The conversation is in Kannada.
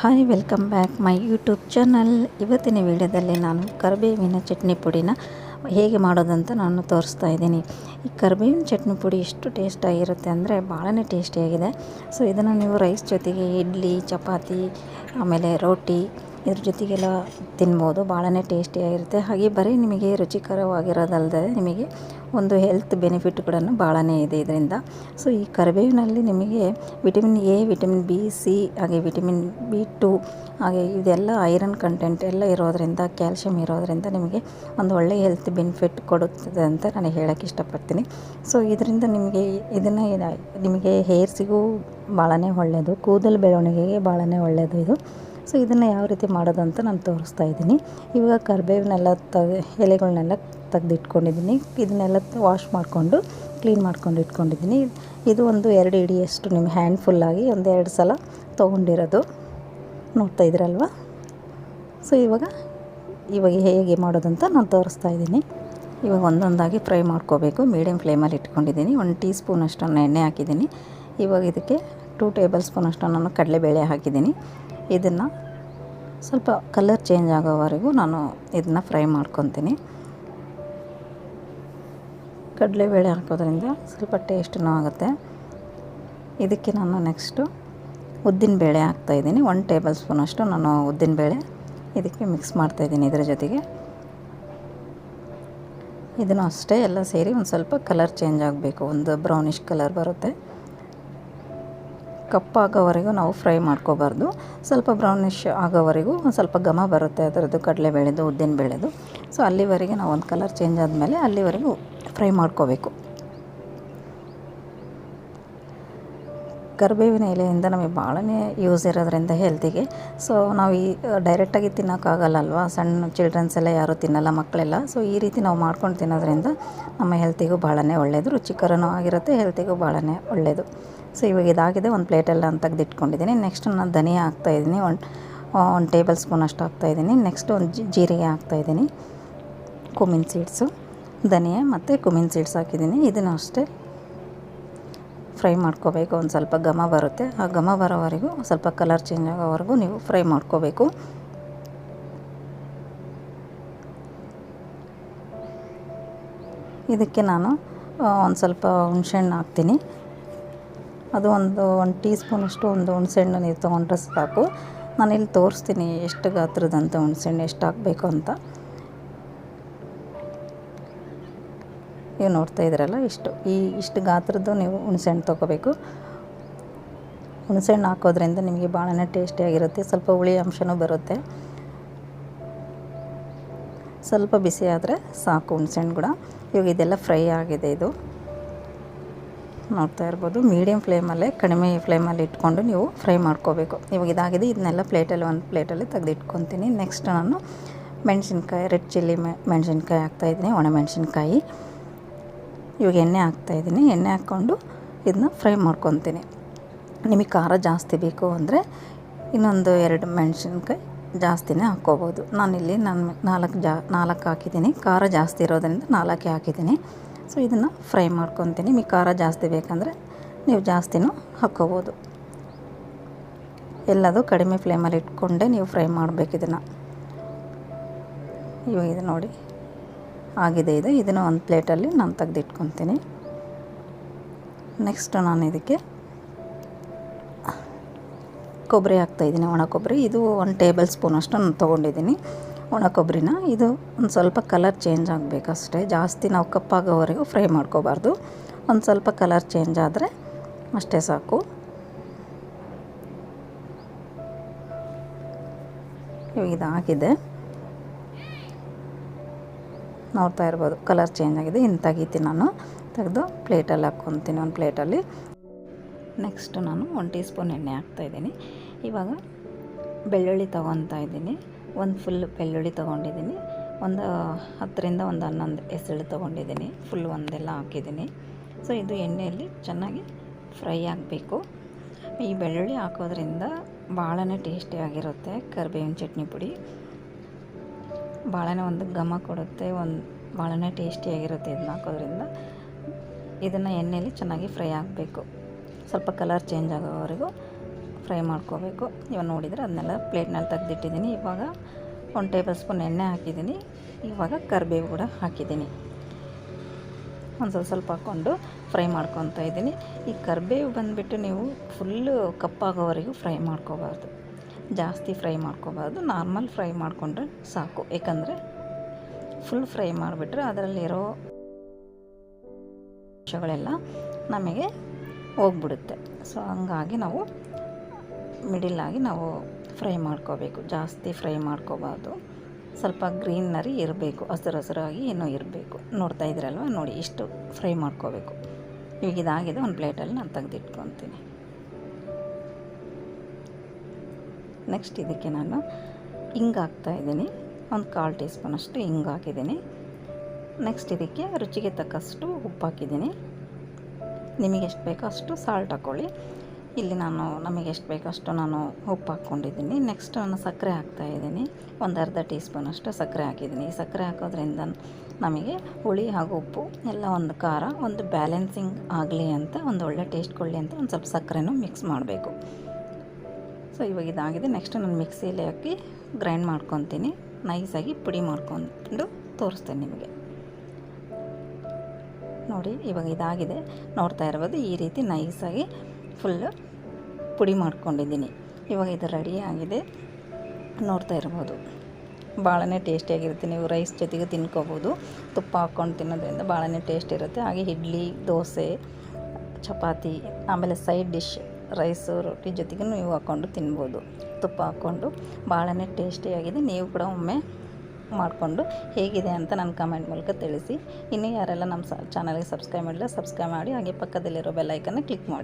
Hi, welcome back my YouTube channel. ಇವತ್ತಿನ ವಿಡಿಯೋದಲ್ಲಿ ನಾನು ಕರಿಬೇವಿನ ಚಟ್ನಿ ಪುಡಿನ ಹೇಗೆ ಮಾಡೋದಂತ ನಾನು ತೋರಿಸ್ತಾ ಇದ್ದೀನಿ. ಈ ಕರಿಬೇವಿನ ಚಟ್ನಿ ಪುಡಿ ಎಷ್ಟು ಟೇಸ್ಟಾಗಿರುತ್ತೆ ಅಂದರೆ ಭಾಳನೇ ಟೇಸ್ಟಿಯಾಗಿದೆ ಸೊ, ಇದನ್ನು ನೀವು ರೈಸ್ ಜೊತೆಗೆ ಇಡ್ಲಿ, ಚಪಾತಿ, ಆಮೇಲೆ ರೋಟಿ, ಇದ್ರ ಜೊತೆಗೆಲ್ಲ ತಿನ್ಬೋದು. ಭಾಳನೇ ಟೇಸ್ಟಿಯಾಗಿರುತ್ತೆ ಹಾಗೆ ಬರೀ ನಿಮಗೆ ರುಚಿಕರವಾಗಿರೋದಲ್ಲದೆ ನಿಮಗೆ ಒಂದು ಹೆಲ್ತ್ ಬೆನಿಫಿಟ್ ಕೂಡ ಭಾಳನೇ ಇದೆ ಇದರಿಂದ. ಸೊ ಈ ಕರಿಬೇವಿನಲ್ಲಿ ನಿಮಗೆ vitamin A vitamin B C ಹಾಗೆ ವಿಟಮಿನ್ ಬಿ ಟು ಹಾಗೆ ಇದೆಲ್ಲ ಐರನ್ ಕಂಟೆಂಟ್ ಎಲ್ಲ ಇರೋದರಿಂದ ಕ್ಯಾಲ್ಶಿಯಂ ಇರೋದರಿಂದ ನಿಮಗೆ ಒಂದು ಒಳ್ಳೆಯ ಹೆಲ್ತ್ ಬೆನಿಫಿಟ್ ಕೊಡುತ್ತದೆ ಅಂತ ನಾನು ಹೇಳೋಕ್ಕೆ ಇಷ್ಟಪಡ್ತೀನಿ. ಸೊ ಇದರಿಂದ ನಿಮಗೆ ಇದನ್ನು ನಿಮಗೆ ಹೇರ್ಸಿಗೂ ಭಾಳನೇ ಒಳ್ಳೆಯದು ಕೂದಲು ಬೆಳವಣಿಗೆಗೆ ಭಾಳನೇ ಒಳ್ಳೆಯದು ಇದು. ಸೊ ಇದನ್ನು ಯಾವ ರೀತಿ ಮಾಡೋದು ಅಂತ ನಾನು ತೋರಿಸ್ತಾ ಇದ್ದೀನಿ. ಇವಾಗ ಕರಿಬೇವಿನೆಲ್ಲ ತ ಎಲೆಗಳನ್ನೆಲ್ಲ ತೆಗೆದಿಟ್ಕೊಂಡಿದ್ದೀನಿ. ಇದನ್ನೆಲ್ಲ ವಾಶ್ ಮಾಡಿಕೊಂಡು ಕ್ಲೀನ್ ಮಾಡ್ಕೊಂಡು ಇಟ್ಕೊಂಡಿದ್ದೀನಿ. ಇದು ಒಂದು ಎರಡು ಇಡಿಯಷ್ಟು ನಿಮ್ಮ ಹ್ಯಾಂಡ್ ಫುಲ್ಲಾಗಿ ಒಂದು ಎರಡು ಸಲ ತೊಗೊಂಡಿರೋದು. ನೋಡ್ತಾ ಇದ್ರಲ್ವ ಸೊ ಇವಾಗ ಇವಾಗ ಹೇಗೆ ಮಾಡೋದಂತ ನಾನು ತೋರಿಸ್ತಾ ಇದ್ದೀನಿ. ಇವಾಗ ಒಂದೊಂದಾಗಿ ಫ್ರೈ ಮಾಡ್ಕೋಬೇಕು. ಮೀಡಿಯಮ್ ಫ್ಲೇಮಲ್ಲಿ ಇಟ್ಕೊಂಡಿದ್ದೀನಿ. ಒಂದು ಟೀ ಸ್ಪೂನ್ ಅಷ್ಟನ್ನು ಎಣ್ಣೆ ಹಾಕಿದ್ದೀನಿ. ಇವಾಗ ಇದಕ್ಕೆ ಟೂ ಟೇಬಲ್ ಸ್ಪೂನ್ ಅಷ್ಟು ನಾನು ಕಡಲೆಬೇಳೆ ಹಾಕಿದ್ದೀನಿ. ಇದನ್ನು ಸ್ವಲ್ಪ ಕಲರ್ ಚೇಂಜ್ ಆಗೋವರೆಗೂ ನಾನು ಇದನ್ನು ಫ್ರೈ ಮಾಡ್ಕೊತೀನಿ. ಕಡಲೆಬೇಳೆ ಹಾಕೋದ್ರಿಂದ ಸ್ವಲ್ಪ ಟೇಸ್ಟೂ ಆಗುತ್ತೆ. ಇದಕ್ಕೆ ನಾನು ನೆಕ್ಸ್ಟು ಉದ್ದಿನಬೇಳೆ ಹಾಕ್ತಾಯಿದ್ದೀನಿ ಒನ್ ಟೇಬಲ್ ಸ್ಪೂನ್ ಅಷ್ಟು ನಾನು ಉದ್ದಿನಬೇಳೆ ಇದಕ್ಕೆ ಮಿಕ್ಸ್ ಮಾಡ್ತಾಯಿದ್ದೀನಿ ಇದರ ಜೊತೆಗೆ. ಇದನ್ನು ಅಷ್ಟೇ ಎಲ್ಲ ಸೇರಿ ಒಂದು ಸ್ವಲ್ಪ ಕಲರ್ ಚೇಂಜ್ ಆಗಬೇಕು. ಒಂದು ಬ್ರೌನಿಷ್ ಕಲರ್ ಬರುತ್ತೆ. ಕಪ್ಪಾಗೋವರೆಗೂ ನಾವು ಫ್ರೈ ಮಾಡ್ಕೋಬಾರ್ದು. ಸ್ವಲ್ಪ ಬ್ರೌನಿಷ್ ಆಗೋವರೆಗೂ ಒಂದು ಸ್ವಲ್ಪ ಘಮ ಬರುತ್ತೆ ಅದರದ್ದು ಕಡಲೆ ಬೆಳೆದು, ಉದ್ದಿನ ಬೆಳೆದು. ಸೊ ಅಲ್ಲಿವರೆಗೆ ನಾವು ಒಂದು ಕಲರ್ ಚೇಂಜ್ ಆದಮೇಲೆ ಅಲ್ಲಿವರೆಗೂ ಫ್ರೈ ಮಾಡ್ಕೋಬೇಕು. ಕರಿಬೇವಿನ ಎಲೆಯಿಂದ ನಮಗೆ ಭಾಳನೇ ಯೂಸ್ ಇರೋದ್ರಿಂದ ಹೆಲ್ತಿಗೆ. ಸೊ ನಾವು ಈ ಡೈರೆಕ್ಟಾಗಿ ತಿನ್ನೋಕ್ಕಾಗಲ್ಲ ಅಲ್ವಾ ಸಣ್ಣ ಚಿಲ್ಡ್ರನ್ಸ್ ಎಲ್ಲ ಯಾರೂ ತಿನ್ನಲ್ಲ ಮಕ್ಕಳೆಲ್ಲ ಸೊ ಈ ರೀತಿ ನಾವು ಮಾಡ್ಕೊಂಡು ತಿನ್ನೋದ್ರಿಂದ ನಮ್ಮ ಹೆಲ್ತಿಗೂ ಭಾಳನೇ ಒಳ್ಳೆಯದು ರುಚಿಕರನೂ ಆಗಿರುತ್ತೆ, ಹೆಲ್ತಿಗೂ ಭಾಳನೇ ಒಳ್ಳೆಯದು ಸೊ ಇವಾಗ ಇದಾಗಿದೆ, ಒಂದು ಪ್ಲೇಟೆಲ್ಲ ಅಂತ ತೆಗೆದಿಟ್ಕೊಂಡಿದ್ದೀನಿ ನೆಕ್ಸ್ಟ್ ನಾನು ಧನಿಯಾ ಹಾಕ್ತಾಯಿದ್ದೀನಿ ಒಂದು ಒಂದು ಟೇಬಲ್ ಸ್ಪೂನ್ ಅಷ್ಟು ಹಾಕ್ತಾಯಿದ್ದೀನಿ ನೆಕ್ಸ್ಟ್ ಒಂದು ಜೀರಿಗೆ ಹಾಕ್ತಾಯಿದ್ದೀನಿ ಕುಮಿನ್ ಸೀಡ್ಸು ಧನಿಯಾ ಮತ್ತು ಕುಮಿನ್ ಸೀಡ್ಸ್ ಹಾಕಿದ್ದೀನಿ ಇದನ್ನು ಅಷ್ಟೇ ಫ್ರೈ ಮಾಡ್ಕೋಬೇಕು, ಒಂದು ಸ್ವಲ್ಪ ಘಮ ಬರುತ್ತೆ. ಆ ಘಮ ಬರೋವರೆಗೂ ಸ್ವಲ್ಪ ಕಲರ್ ಚೇಂಜ್ ಆಗೋವರೆಗೂ ನೀವು ಫ್ರೈ ಮಾಡ್ಕೋಬೇಕು. ಇದಕ್ಕೆ ನಾನು ಒಂದು ಸ್ವಲ್ಪ ಹುಣಸೆಹಣ್ಣು ಹಾಕ್ತೀನಿ. ಅದು ಒಂದು ಒಂದು ಟೀ ಸ್ಪೂನಷ್ಟು ಒಂದು ಹುಣಸೆಹಣ್ಣು ನೀವು ತೊಗೊಂಡ್ರೆ ಸಾಕು. ನಾನಿಲ್ಲಿ ತೋರಿಸ್ತೀನಿ ಎಷ್ಟು ಗಾತ್ರದಂತ ಹುಣಸೆಹಣ್ಣು ಎಷ್ಟು ಹಾಕಬೇಕು ಅಂತ. ನೀವು ನೋಡ್ತಾ ಇದ್ದೀರಲ್ಲ ಇಷ್ಟು. ಈ ಇಷ್ಟು ಗಾತ್ರದ್ದು ನೀವು ಹುಣಸೆಹಣ್ಣು ತೊಗೋಬೇಕು. ಹುಣಸೆಹಣ್ಣು ಹಾಕೋದ್ರಿಂದ ನಿಮಗೆ ಭಾಳನೇ ಟೇಸ್ಟಿಯಾಗಿರುತ್ತೆ ಸ್ವಲ್ಪ ಹುಳಿ ಅಂಶನೂ ಬರುತ್ತೆ. ಸ್ವಲ್ಪ ಬಿಸಿ ಆದರೆ ಸಾಕು ಹುಣಸೆಹಣ್ಣು ಕೂಡ. ಇವಾಗ ಇದೆಲ್ಲ ಫ್ರೈ ಆಗಿದೆ ಇದು. ನೋಡ್ತಾ ಇರ್ಬೋದು ಮೀಡಿಯಮ್ ಫ್ಲೇಮಲ್ಲೇ ಕಡಿಮೆ ಫ್ಲೇಮಲ್ಲಿ ಇಟ್ಕೊಂಡು ನೀವು ಫ್ರೈ ಮಾಡ್ಕೋಬೇಕು. ಇವಾಗ ಇದಾಗಿದೆ, ಇದನ್ನೆಲ್ಲ ಪ್ಲೇಟಲ್ಲಿ, ಒಂದು ಪ್ಲೇಟಲ್ಲಿ ತೆಗೆದಿಟ್ಕೊತೀನಿ. ನೆಕ್ಸ್ಟ್ ನಾನು ಮೆಣಸಿನ್ಕಾಯಿ, ರೆಡ್ ಚಿಲ್ಲಿ ಮೆಣಸಿನ್ಕಾಯಿ ಹಾಕ್ತಾಯಿದ್ದೀನಿ ಒಣಮೆಣಸಿನ್ಕಾಯಿ ಇವಾಗ ಎಣ್ಣೆ ಹಾಕ್ತಾಯಿದ್ದೀನಿ ಎಣ್ಣೆ ಹಾಕ್ಕೊಂಡು ಇದನ್ನ ಫ್ರೈ ಮಾಡ್ಕೊತೀನಿ. ನಿಮಗೆ ಖಾರ ಜಾಸ್ತಿ ಬೇಕು ಅಂದರೆ ಇನ್ನೊಂದು ಎರಡು ಮೆಣಸಿನ್ಕಾಯಿ ಜಾಸ್ತಿನೇ ಹಾಕ್ಕೋಬೋದು. ನಾನಿಲ್ಲಿ ನಾನು ನಾಲ್ಕು ಜಾ ನಾಲ್ಕು ಹಾಕಿದ್ದೀನಿ. ಖಾರ ಜಾಸ್ತಿ ಇರೋದರಿಂದ ನಾಲ್ಕೇ ಹಾಕಿದ್ದೀನಿ. ಸೊ ಇದನ್ನು ಫ್ರೈ ಮಾಡ್ಕೊತೀನಿ. ನಿಮಗೆ ಖಾರ ಜಾಸ್ತಿ ಬೇಕಂದರೆ ನೀವು ಜಾಸ್ತಿನೂ ಹಾಕ್ಕೋಬೋದು. ಎಲ್ಲದು ಕಡಿಮೆ ಫ್ಲೇಮಲ್ಲಿ ಇಟ್ಕೊಂಡೇ ನೀವು ಫ್ರೈ ಮಾಡಬೇಕು ಇದನ್ನು. ಇವಾಗ ಇದು ನೋಡಿ. ಆಗಿದೆ ಇದು. ಇದನ್ನು ಒಂದು ಪ್ಲೇಟಲ್ಲಿ ನಾನು ತೆಗೆದಿಟ್ಕೊತೀನಿ. ನೆಕ್ಸ್ಟ್ ನಾನು ಇದಕ್ಕೆ ಕೊಬ್ಬರಿ ಹಾಕ್ತಾಯಿದ್ದೀನಿ ಒಣ ಕೊಬ್ಬರಿ. ಇದು ಒಂದು ಟೇಬಲ್ ಸ್ಪೂನ್ ಅಷ್ಟು ನಾನು ತೊಗೊಂಡಿದ್ದೀನಿ, ಒಣ ಕೊಬ್ಬರಿನ. ಇದು ಒಂದು ಸ್ವಲ್ಪ ಕಲರ್ ಚೇಂಜ್ ಆಗಬೇಕಷ್ಟೇ. ಜಾಸ್ತಿ ನಾವು ಕಪ್ಪಾಗೋವರೆಗೂ ಫ್ರೈ ಮಾಡ್ಕೋಬಾರ್ದು. ಒಂದು ಸ್ವಲ್ಪ ಕಲರ್ ಚೇಂಜ್ ಆದರೆ ಅಷ್ಟೇ ಸಾಕು. ಇದಾಗಿದೆ ನೋಡ್ತಾ ಇರ್ಬೋದು. ಕಲರ್ ಚೇಂಜ್ ಆಗಿದೆ. ಇನ್ನು ತೆಗಿತೀನಿ ನಾನು. ತೆಗೆದು ಪ್ಲೇಟಲ್ಲಿ ಹಾಕ್ಕೊತೀನಿ ಒಂದು ಪ್ಲೇಟಲ್ಲಿ ನೆಕ್ಸ್ಟ್ ನಾನು ಒಂದು ಟೀ ಸ್ಪೂನ್ ಎಣ್ಣೆ ಹಾಕ್ತಾಯಿದ್ದೀನಿ ಇವಾಗ ಬೆಳ್ಳುಳ್ಳಿ ತೊಗೊತಾ ಇದ್ದೀನಿ. ಒಂದು ಫುಲ್ ಬೆಳ್ಳುಳ್ಳಿ ತೊಗೊಂಡಿದ್ದೀನಿ. ಒಂದು ಹತ್ತರಿಂದ ಒಂದು ಹನ್ನೊಂದು ಎಸಳು ತೊಗೊಂಡಿದ್ದೀನಿ. ಫುಲ್ ಒಂದೆಲ್ಲ ಹಾಕಿದ್ದೀನಿ. ಸೊ ಇದು ಎಣ್ಣೆಯಲ್ಲಿ ಚೆನ್ನಾಗಿ ಫ್ರೈ ಆಗಬೇಕು. ಈ ಬೆಳ್ಳುಳ್ಳಿ ಹಾಕೋದ್ರಿಂದ ಭಾಳನೇ ಟೇಸ್ಟಿಯಾಗಿರುತ್ತೆ ಕರಿಬೇವಿನ ಚಟ್ನಿ ಪುಡಿ. ಭಾಳನೇ ಒಂದು ಘಮ ಕೊಡುತ್ತೆ, ಒಂದು ಭಾಳನೇ ಟೇಸ್ಟಿಯಾಗಿರುತ್ತೆ ಇದನ್ನ ಹಾಕೋದ್ರಿಂದ. ಇದನ್ನು ಎಣ್ಣೆಯಲ್ಲಿ ಚೆನ್ನಾಗಿ ಫ್ರೈ ಆಗಬೇಕು. ಸ್ವಲ್ಪ ಕಲರ್ ಚೇಂಜ್ ಆಗೋವರೆಗೂ ಫ್ರೈ ಮಾಡ್ಕೋಬೇಕು. ಇವಾಗ ನೋಡಿದರೆ ಅದನ್ನೆಲ್ಲ ಪ್ಲೇಟ್ನಲ್ಲಿ ತೆಗೆದಿಟ್ಟಿದ್ದೀನಿ. ಇವಾಗ ಒಂದು ಟೇಬಲ್ ಸ್ಪೂನ್ ಎಣ್ಣೆ ಹಾಕಿದ್ದೀನಿ. ಇವಾಗ ಕರಿಬೇವು ಕೂಡ ಹಾಕಿದ್ದೀನಿ. ಒಂದು ಸ್ವಲ್ಪ ಸ್ವಲ್ಪ ಹಾಕ್ಕೊಂಡು ಫ್ರೈ ಮಾಡ್ಕೊತಾ ಇದ್ದೀನಿ. ಈ ಕರಿಬೇವು ಬಂದುಬಿಟ್ಟು ನೀವು ಫುಲ್ಲು ಕಪ್ಪಾಗೋವರೆಗೂ ಫ್ರೈ ಮಾಡ್ಕೋಬಾರ್ದು. ಜಾಸ್ತಿ ಫ್ರೈ ಮಾಡ್ಕೋಬಾರ್ದು. ನಾರ್ಮಲ್ ಫ್ರೈ ಮಾಡಿಕೊಂಡ್ರೆ ಸಾಕು. ಯಾಕಂದರೆ ಫುಲ್ ಫ್ರೈ ಮಾಡಿಬಿಟ್ರೆ ಅದರಲ್ಲಿರೋ ಅಂಶಗಳೆಲ್ಲ ನಮಗೆ ಹೋಗ್ಬಿಡುತ್ತೆ. ಸೊ ಹಂಗಾಗಿ ನಾವು ಮಿಡಿಲಾಗಿ ನಾವು ಫ್ರೈ ಮಾಡ್ಕೋಬೇಕು. ಜಾಸ್ತಿ ಫ್ರೈ ಮಾಡ್ಕೋಬಾರ್ದು. ಸ್ವಲ್ಪ ಗ್ರೀನರಿ ಇರಬೇಕು. ಹಸಿರು ಹಸಿರಾಗಿ ಏನೋ ಇರಬೇಕು. ನೋಡ್ತಾ ಇದ್ದೀರಲ್ವ? ನೋಡಿ, ಇಷ್ಟು ಫ್ರೈ ಮಾಡ್ಕೋಬೇಕು. ಈಗ ಇದಾಗಿದೆ. ಒಂದು ಪ್ಲೇಟಲ್ಲಿ ನಾನು ತೆಗೆದಿಟ್ಕೊತೀನಿ. ನೆಕ್ಸ್ಟ್ ಇದಕ್ಕೆ ನಾನು ಹಿಂಗೆ ಹಾಕ್ತಾಯಿದ್ದೀನಿ ಒಂದು ಕಾಲು ಟೀ ಸ್ಪೂನಷ್ಟು ಹಿಂಗೆ ಹಾಕಿದ್ದೀನಿ. ನೆಕ್ಸ್ಟ್ ಇದಕ್ಕೆ ರುಚಿಗೆ ತಕ್ಕಷ್ಟು ಉಪ್ಪು ಹಾಕಿದ್ದೀನಿ. ನಿಮಗೆ ಎಷ್ಟು ಬೇಕೋ ಅಷ್ಟು ಸಾಲ್ಟ್ ಹಾಕ್ಕೊಳ್ಳಿ ಇಲ್ಲಿ ನಾನು, ನಮಗೆ ಎಷ್ಟು ಬೇಕೋ ಅಷ್ಟು ನಾನು ಉಪ್ಪು ಹಾಕ್ಕೊಂಡಿದ್ದೀನಿ. ನೆಕ್ಸ್ಟ್ ನಾನು ಸಕ್ಕರೆ ಹಾಕ್ತಾಯಿದ್ದೀನಿ ಒಂದು ಅರ್ಧ ಟೀ ಸ್ಪೂನಷ್ಟು ಸಕ್ಕರೆ ಹಾಕಿದ್ದೀನಿ. ಸಕ್ಕರೆ ಹಾಕೋದ್ರಿಂದ ನಮಗೆ ಹುಳಿ ಹಾಗೂ ಉಪ್ಪು ಎಲ್ಲ ಒಂದು ಖಾರ, ಒಂದು ಬ್ಯಾಲೆನ್ಸಿಂಗ್ ಆಗಲಿ ಅಂತ, ಒಂದು ಒಳ್ಳೆ ಟೇಸ್ಟ್ ಕೊಡಲಿ ಅಂತ ಒಂದು ಸ್ವಲ್ಪ ಸಕ್ಕರೆನೂ ಮಿಕ್ಸ್ ಮಾಡಬೇಕು. ಸೊ ಇವಾಗ ಇದಾಗಿದೆ. ನೆಕ್ಸ್ಟ್ ನಾನು ಮಿಕ್ಸಿಯಲ್ಲಿ ಹಾಕಿ ಗ್ರೈಂಡ್ ಮಾಡ್ಕೊತೀನಿ. ನೈಸಾಗಿ ಪುಡಿ ಮಾಡ್ಕೊಂಡು ತೋರಿಸ್ತೇನೆ ನಿಮಗೆ. ನೋಡಿ, ಇವಾಗ ಇದಾಗಿದೆ. ನೋಡ್ತಾ ಇರ್ಬೋದು, ಈ ರೀತಿ ನೈಸಾಗಿ ಫುಲ್ಲು ಪುಡಿ ಮಾಡ್ಕೊಂಡಿದ್ದೀನಿ. ಇವಾಗ ಇದು ರೆಡಿ ಆಗಿದೆ. ನೋಡ್ತಾ ಇರ್ಬೋದು. ಭಾಳನೇ ಟೇಸ್ಟಿಯಾಗಿರುತ್ತೆ ನೀವು ರೈಸ್ ಜೊತೆಗೆ ತಿನ್ಕೋಬೋದು. ತುಪ್ಪ ಹಾಕ್ಕೊಂಡು ತಿನ್ನೋದ್ರಿಂದ ಭಾಳನೇ ಟೇಸ್ಟ್ ಇರುತ್ತೆ. ಹಾಗೆ ಇಡ್ಲಿ, ದೋಸೆ, ಚಪಾತಿ, ಆಮೇಲೆ ಸೈಡ್ ಡಿಶ್ ರೈಸು, ರೊಟ್ಟಿ ಜೊತೆಗೂ ನೀವು ಹಾಕ್ಕೊಂಡು ತಿನ್ಬೋದು. ತುಪ್ಪ ಹಾಕ್ಕೊಂಡು ಭಾಳನೇ ಟೇಸ್ಟಿಯಾಗಿದೆ. ನೀವು ಕೂಡ ಒಮ್ಮೆ ಮಾಡಿಕೊಂಡು ಹೇಗಿದೆ ಅಂತ ನನ್ನ ಕಮೆಂಟ್ ಮೂಲಕ ತಿಳಿಸಿ. ಇನ್ನೂ ಯಾರೆಲ್ಲ ನಮ್ಮ ಚಾನಲ್ಗೆ ಸಬ್ಸ್ಕ್ರೈಬ್ ಮಾಡಿಲ್ಲ, ಸಬ್ಸ್ಕ್ರೈಬ್ ಮಾಡಿ. ಹಾಗೆ ಪಕ್ಕದಲ್ಲಿರೋ ಬೆಲ್ಲೈಕನ್ನು ಕ್ಲಿಕ್ ಮಾಡಿ.